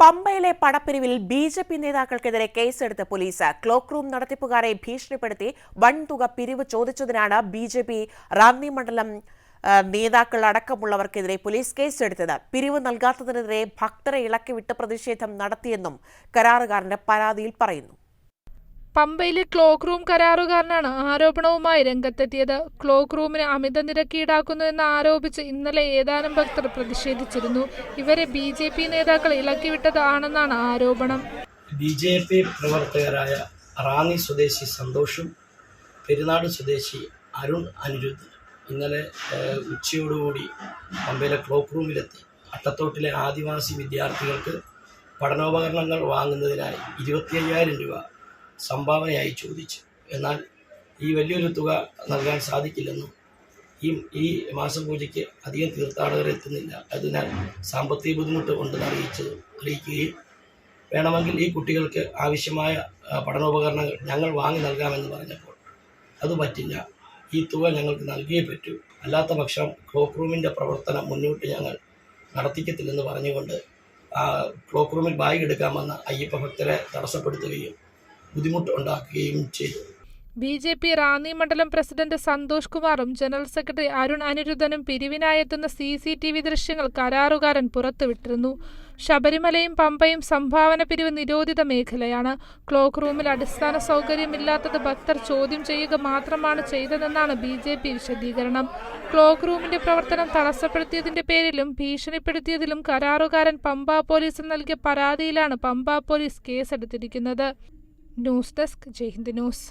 പമ്പയിലെ പടപ്പിരിവിൽ B J P നേതാക്കൾക്കെതിരെ കേസെടുത്ത പോലീസ്. ക്ലോക്ക് റൂം നടത്തിപ്പുകാരെ ഭീഷണിപ്പെടുത്തി വൻതുക പിരിവ് ചോദിച്ചതിനാണ് ബി ജെ പി റാന്നി മണ്ഡലം നേതാക്കൾ അടക്കമുള്ളവർക്കെതിരെ പോലീസ് കേസെടുത്തത്. പിരിവ് നൽകാത്തതിനെതിരെ ഭക്തരെ ഇളക്കിവിട്ട് പ്രതിഷേധം നടത്തിയെന്നും കരാറുകാരന്റെ പരാതിയിൽ പറയുന്നു. പമ്പയിലെ ക്ലോക്ക് റൂം കരാറുകാരനാണ് ആരോപണവുമായി രംഗത്തെത്തിയത്. ക്ലോക്ക് റൂമിന് അമിത നിരക്ക് ഈടാക്കുന്നുവെന്ന് ആരോപിച്ച് ഇന്നലെ ഏതാനും ഭക്തർ പ്രതിഷേധിച്ചിരുന്നു. ഇവരെ ബി ജെ പി നേതാക്കൾ ഇളക്കിവിട്ടതാണെന്നാണ് ആരോപണം. ബി ജെ പി പ്രവർത്തകരായ റാന്നി സ്വദേശി സന്തോഷും പെരുന്നാട് സ്വദേശി അരുൺ അനിരുദ്ധ് ഇന്നലെ ഉച്ചയോടുകൂടി പമ്പയിലെ ക്ലോക്ക് റൂമിലെത്തി. അട്ടത്തോട്ടിലെ ആദിവാസി വിദ്യാർത്ഥികൾക്ക് പഠനോപകരണങ്ങൾ വാങ്ങുന്നതിനായി ഇരുപത്തി രൂപ സംഭാവനയായി ചോദിച്ചു. എന്നാൽ ഈ വലിയൊരു തുക നൽകാൻ സാധിക്കില്ലെന്നും ഈ ഈ മാസം പൂജയ്ക്ക് അധികം തീർത്ഥാടകർ എത്തുന്നില്ല. അതിനാൽ സാമ്പത്തിക ബുദ്ധിമുട്ട് ഉണ്ടെന്ന് അറിയിച്ച് അറിയിക്കുകയും വേണമെങ്കിൽ ഈ കുട്ടികൾക്ക് ആവശ്യമായ പഠനോപകരണങ്ങൾ ഞങ്ങൾ വാങ്ങി നൽകാമെന്ന് പറഞ്ഞപ്പോൾ അത് പറ്റില്ല. ഈ തുക ഞങ്ങൾക്ക് നൽകിയേ പറ്റൂ. അല്ലാത്ത പക്ഷം ക്ലോക്ക് റൂമിന്റെ പ്രവർത്തനം മുന്നോട്ട് ഞങ്ങൾ നടത്തിക്കത്തില്ലെന്ന് പറഞ്ഞുകൊണ്ട് ആ ക്ലോക്ക് റൂമിൽ ബാഗ് എടുക്കാൻ വന്ന അയ്യപ്പ ഭക്തരെ തടസ്സപ്പെടുത്തുകയും ബുദ്ധിമുട്ട് ഉണ്ടാക്കുകയും ചെയ്തു. ബി ജെ പി റാന്നി മണ്ഡലം പ്രസിഡന്റ് സന്തോഷ് കുമാറും ജനറൽ സെക്രട്ടറി അരുൺ അനിരുദ്ധനും പിരിവിനായെത്തുന്ന സി സി ടി വി ദൃശ്യങ്ങൾ കരാറുകാരൻ പുറത്തുവിട്ടിരുന്നു. ശബരിമലയും പമ്പയും സംഭാവന പിരിവ് നിരോധിത മേഖലയാണ്. ക്ലോക്ക് റൂമിൽ അടിസ്ഥാന സൗകര്യമില്ലാത്തത് ഭക്തർ ചോദ്യം ചെയ്യുക മാത്രമാണ് ചെയ്തതെന്നാണ് ബി ജെ പി വിശദീകരണം. ക്ലോക്ക് റൂമിന്റെ പ്രവർത്തനം തടസ്സപ്പെടുത്തിയതിന്റെ പേരിലും ഭീഷണിപ്പെടുത്തിയതിലും കരാറുകാരൻ പമ്പ പോലീസിൽ നൽകിയ പരാതിയിലാണ് പമ്പ പോലീസ് കേസെടുത്തിരിക്കുന്നത്. News desk Jaihind news